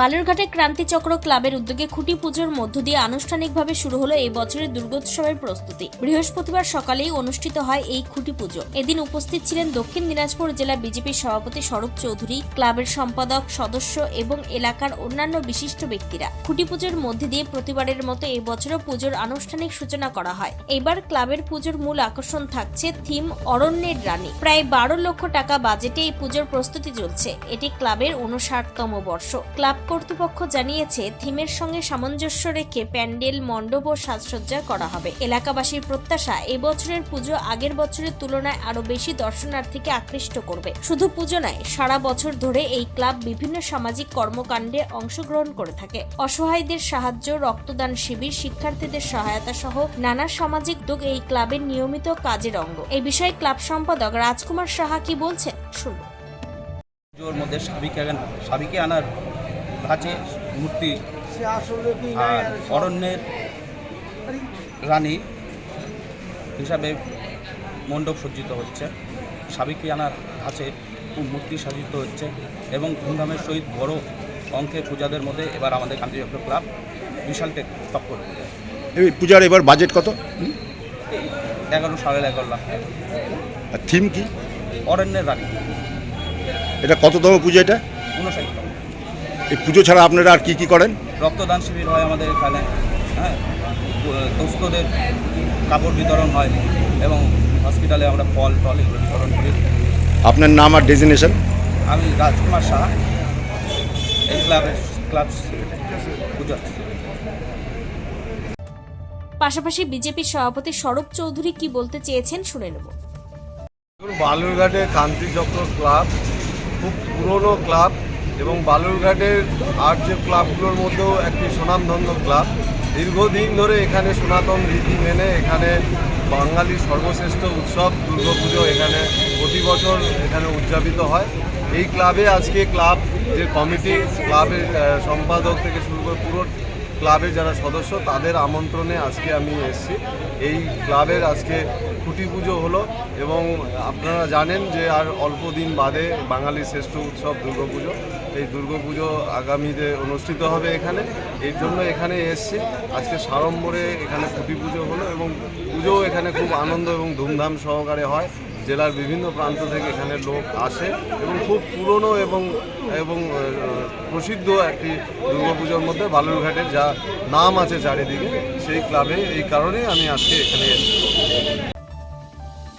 বালুরঘাটে ক্রান্তিচক্র ক্লাবের উদ্যোগে খুঁটি পুজোর মধ্য দিয়ে আনুষ্ঠানিকভাবে শুরু হলো এই বছরের দুর্গোৎসবের প্রস্তুতি। বৃহস্পতিবার সকালেই অনুষ্ঠিত হয় এই খুঁটি পুজো। এদিন উপস্থিত ছিলেন দক্ষিণ দিনাজপুর জেলা বিজেপির সভাপতি স্বরূপ চৌধুরী, ক্লাবের সম্পাদক, সদস্য এবং এলাকার অন্যান্য বিশিষ্ট ব্যক্তিরা। খুঁটি পুজোর মধ্যে দিয়ে প্রতিবারের মতো এই বছরও পুজোর আনুষ্ঠানিক সূচনা করা হয়। এবার ক্লাবের পুজোর মূল আকর্ষণ থাকছে থিম অরণ্যের রানী। প্রায় বারো লক্ষ টাকা বাজেটে এই পুজোর প্রস্তুতি চলছে। এটি ক্লাবের উনষাটতম বর্ষ। ক্লাব কর্তৃপক্ষ জানিয়েছে, থিমের সঙ্গে সামঞ্জস্য রেখে প্যান্ডেল, মণ্ডপ ও সাজসজ্জা করা হবে। এলাকাবাসীর প্রত্যাশা এবছরের পুজো আগের বছরের তুলনায় আরও বেশি দর্শনার্থীকে আকৃষ্ট করবে। শুধু পুজো নয়, সারা বছর ধরে এই ক্লাব বিভিন্ন সামাজিক কর্মকাণ্ডে অংশগ্রহণ করে থাকে। অসহায়দের সাহায্য, রক্তদান শিবির, শিক্ষার্থীদের সহায়তা সহ নানা সামাজিক উদ্যোগ এই ক্লাবের নিয়মিত কাজের অঙ্গ। এই বিষয়ে ক্লাব সম্পাদক রাজকুমার সাহা কি বলছেন? শুনুন। মধ্যে সাবিকে সাবিকে আনার ধাঁচে মূর্তি আর অরণ্যের রানী হিসাবে মণ্ডপ সজ্জিত হচ্ছে। সাবিকে আনার ধাঁচে মূর্তি সাজিত হচ্ছে এবং ধুমধামের সহিত বড় অঙ্কের পূজাদের মধ্যে এবার আমাদের কান্তিচক্র ক্লাব বিশাল টেক টক্কর। এই পূজার এবার বাজেট কত? এগারো সাড়ে এগারো লাখ টাকা। আর থিম কি? অরণ্যের রানী। এটা কততম পুজো এটা? উনষাট এই পুজো ছাড়া আপনারা আর কি কি করেন? রক্তদান শিবির হয় আমাদের এখানে হ্যাঁ? দুস্থদের কাপড় বিতরণ হয় এবং হসপিটালে আমরা ফল টল এগুলো বিতরণ করি। আপনার নাম আর ডেজিনেশন আমি রাজকুমার সাহা এই ক্লাবের ক্লাব পুজো পাশাপাশি বিজেপি সভাপতি স্বরূপ চৌধুরী কি বলতে চেয়েছেন শুনে নেব। বালুরঘাটে কান্তিচক্র ক্লাব খুব পুরনো ক্লাব এবং বালুরঘাটের আর যে ক্লাবগুলোর মধ্যেও একটি সুনামধন্য ক্লাব। দীর্ঘদিন ধরে এখানে সনাতন রীতি মেনে এখানে বাঙালির সর্বশ্রেষ্ঠ উৎসব, দুর্গাপুজো এখানে প্রতি বছর এখানে উদযাপিত হয়। এই ক্লাবে আজকে ক্লাব যে কমিটি, ক্লাবের সম্পাদক থেকে শুরু করে পুরো ক্লাবের যারা সদস্য, তাদের আমন্ত্রণে আজকে আমি এসেছি। এই ক্লাবের আজকে খুঁটি পুজো হলো এবং আপনারা জানেন যে আর অল্প দিন বাদে বাঙালির শ্রেষ্ঠ উৎসব দুর্গাপুজো এই দুর্গাপুজো আগামীতে অনুষ্ঠিত হবে এখানে। এর জন্য এখানে এসেছি। আজকে সাড়ম্বরে এখানে খুঁটি পুজো হলো এবং পুজো এখানে খুব আনন্দ এবং ধুমধাম সহকারে হয়। জেলার বিভিন্ন প্রান্ত থেকে এখানে লোক আসে এবং খুব পুরনো এবং এবং প্রসিদ্ধ একটি দুর্গাপুজোর মধ্যে বালুরঘাটের যা নাম আছে চারিদিকে, সেই ক্লাবে এই কারণে আমি আজকে এখানে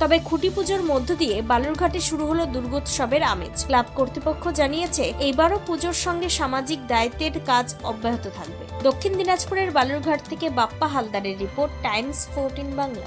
তবে খুঁটি পুজোর মধ্য দিয়ে বালুরঘাটে শুরু হলো দুর্গোৎসবের আমেজ। ক্লাব কর্তৃপক্ষ জানিয়েছে, এইবারও পুজোর সঙ্গে সামাজিক দায়িত্বের কাজ অব্যাহত থাকবে। দক্ষিণ দিনাজপুরের বালুরঘাট থেকে বাপ্পা হালদারের রিপোর্ট, টাইমস ফোরটিন বাংলা।